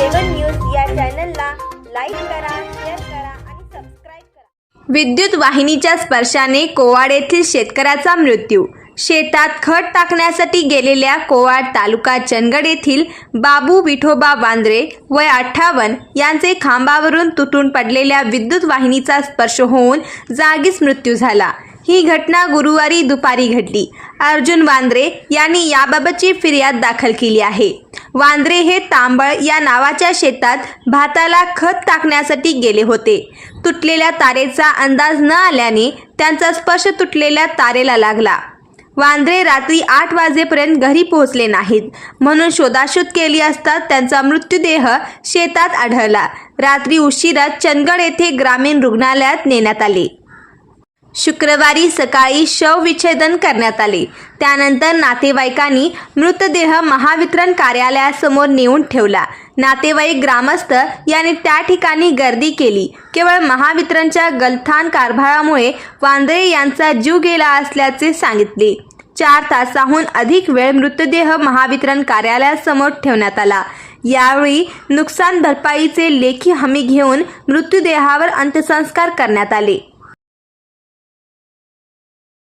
चॅनलला लाईक करा शेअर करा आणि सबस्क्राईब करा. विद्युत वाहिनीच्या स्पर्शाने कोवाड येथील शेतकऱ्याचा मृत्यू. शेतात खत टाकण्यासाठी गेलेल्या कोवाड तालुका चंदगड येथील बाबू विठोबा वांद्रे वय अठ्ठावन्न यांचे खांबावरून तुटून पडलेल्या विद्युत वाहिनीचा स्पर्श होऊन जागीच मृत्यू झाला. ही घटना गुरुवारी दुपारी घडली. अर्जुन वांद्रे यांनी याबाबतची फिर्याद दाखल केली आहे. वांद्रे हे तांबळ या नावाच्या शेतात भाताला खत टाकण्यासाठी गेले होते. तुटलेल्या तारेचा अंदाज न आल्याने त्यांचा स्पर्श तुटलेल्या तारेला लागला. वांद्रे रात्री आठ वाजेपर्यंत घरी पोहोचले नाहीत. म्हणून शोधाशोध केली असता त्यांचा मृत्यूदेह शेतात आढळला. रात्री उशिरा चंदगड येथे ग्रामीण रुग्णालयात नेण्यात आले. शुक्रवारी सकाळी शवविच्छेदन करण्यात आले. त्यानंतर नातेवाईकांनी मृतदेह महावितरण कार्यालयासमोर नेऊन ठेवला. नातेवाईक ग्रामस्थ यांनी त्या ठिकाणी गर्दी केली. केवळ महावितरणच्या गलथान कारभारामुळे वांद्रे यांचा जीव गेला असल्याचे सांगितले. चार तासाहून अधिक वेळ मृतदेह महावितरण कार्यालयासमोर ठेवण्यात आला. यावेळी नुकसान भरपाईचे लेखी हमी घेऊन मृत्यूदेहावर अंत्यसंस्कार करण्यात आले.